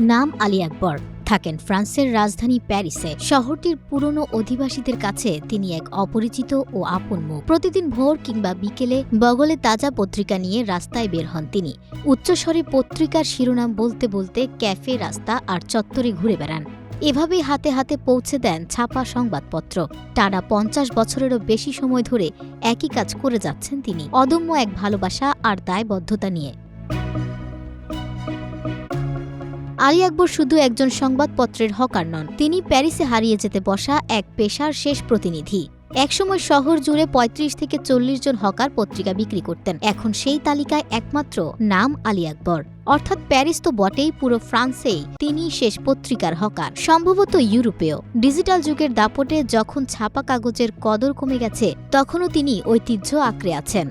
নাম আলী আকবর। থাকেন ফ্রান্সের রাজধানী প্যারিসে। শহরটির পুরনো অধিবাসীদের কাছে তিনি এক অপরিচিত ও আপন মুখ। প্রতিদিন ভোর কিংবা বিকেলে বগলে তাজা পত্রিকা নিয়ে রাস্তায় বের হন তিনি। উচ্চস্বরে পত্রিকার শিরোনাম বলতে বলতে ক্যাফে, রাস্তা আর চত্বরে ঘুরে বেড়ান। এভাবেই হাতে হাতে পৌঁছে দেন ছাপা সংবাদপত্র। টানা পঞ্চাশ বছরেরও বেশি সময় ধরে একই কাজ করে যাচ্ছেন তিনি। অদম্য এক ভালোবাসা আর দায়বদ্ধতা নিয়ে। আলী আকবর শুধু একজন সংবাদপত্রের হকার নন, তিনি প্যারিসে হারিয়ে যেতে বসা এক পেশার শেষ প্রতিনিধি। একসময় শহর জুড়ে ৩৫ থেকে চল্লিশ জন হকার পত্রিকা বিক্রি করতেন। এখন সেই তালিকায় একমাত্র নাম আলী আকবর। অর্থাৎ প্যারিস তো বটেই, পুরো ফ্রান্সেই তিনি শেষ পত্রিকার হকার। সম্ভবত ইউরোপেও। ডিজিটাল যুগের দাপটে যখন ছাপা কাগজের কদর কমে গেছে, তখনও তিনি ঐতিহ্য আঁকড়ে আছেন।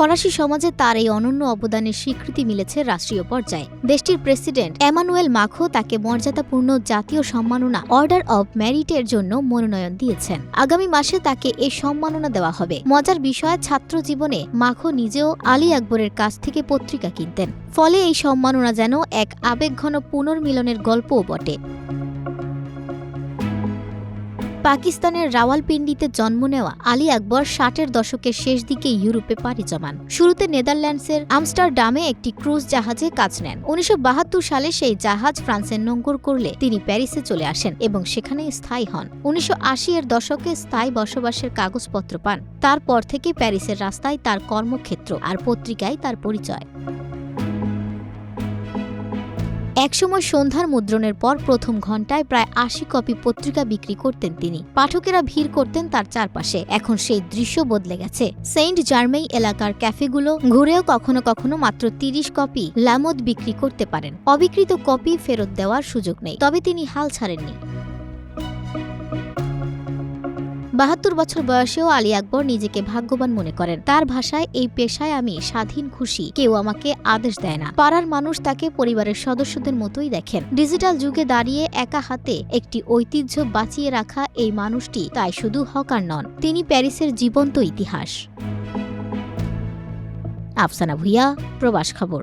ফরাসি সমাজে তার এই অনন্য অবদানের স্বীকৃতি মিলেছে রাষ্ট্রীয় পর্যায়ে। দেশটির প্রেসিডেন্ট এমানুয়েল মাখো তাকে মর্যাদাপূর্ণ জাতীয় সম্মাননা, অর্ডার অব মেরিটের জন্য মনোনয়ন দিয়েছেন। আগামী মাসে তাকে এই সম্মাননা দেওয়া হবে। মজার বিষয়, ছাত্র জীবনে মাখো নিজেও আলী আকবরের কাছ থেকে পত্রিকা কিনতেন। ফলে এই সম্মাননা যেন এক আবেগঘন পুনর্মিলনের গল্পও বটে। পাকিস্তানের রাওয়ালপিন্ডিতে জন্ম নেওয়া আলী আকবর ষাটের দশকের শেষ দিকে ইউরোপে পাড়ি জমান। শুরুতে নেদারল্যান্ডসের আমস্টারডামে একটি ক্রুজ জাহাজে কাজ নেন। উনিশশো বাহাত্তর সালে সেই জাহাজ ফ্রান্সের নোঙ্গর করলে তিনি প্যারিসে চলে আসেন এবং সেখানে স্থায়ী হন। উনিশশো আশি এর দশকে স্থায়ী বসবাসের কাগজপত্র পান। তারপর থেকে প্যারিসের রাস্তায় তার কর্মক্ষেত্র আর পত্রিকায় তার পরিচয়। একসময় সন্ধ্যার মুদ্রণের পর প্রথম ঘন্টায় প্রায় আশি কপি পত্রিকা বিক্রি করতেন তিনি। পাঠকেরা ভিড় করতেন তার চারপাশে। এখন সেই দৃশ্য বদলে গেছে। সেন্ট জার্মেই এলাকার ক্যাফেগুলো ঘুরেও কখনো কখনো মাত্র তিরিশ কপি লামদ বিক্রি করতে পারেন। অবিকৃত কপি ফেরত দেওয়ার সুযোগ নেই। তবে তিনি হাল ছাড়েননি। বাহাত্তর বছর বয়সেও আলী আকবর নিজেকে ভাগ্যবান মনে করেন। তার ভাষায়, এই পেশায় আমি স্বাধীন, খুশি। কেউ আমাকে আদেশ দেয় না। পাড়ার মানুষ তাকে পরিবারের সদস্যদের মতোই দেখেন। ডিজিটাল যুগে দাঁড়িয়ে একা হাতে একটি ঐতিহ্য বাঁচিয়ে রাখা এই মানুষটি তাই শুধু হকার নন, তিনি প্যারিসের জীবন্ত ইতিহাস। আফসানা ভুইয়া, প্রবাস খবর।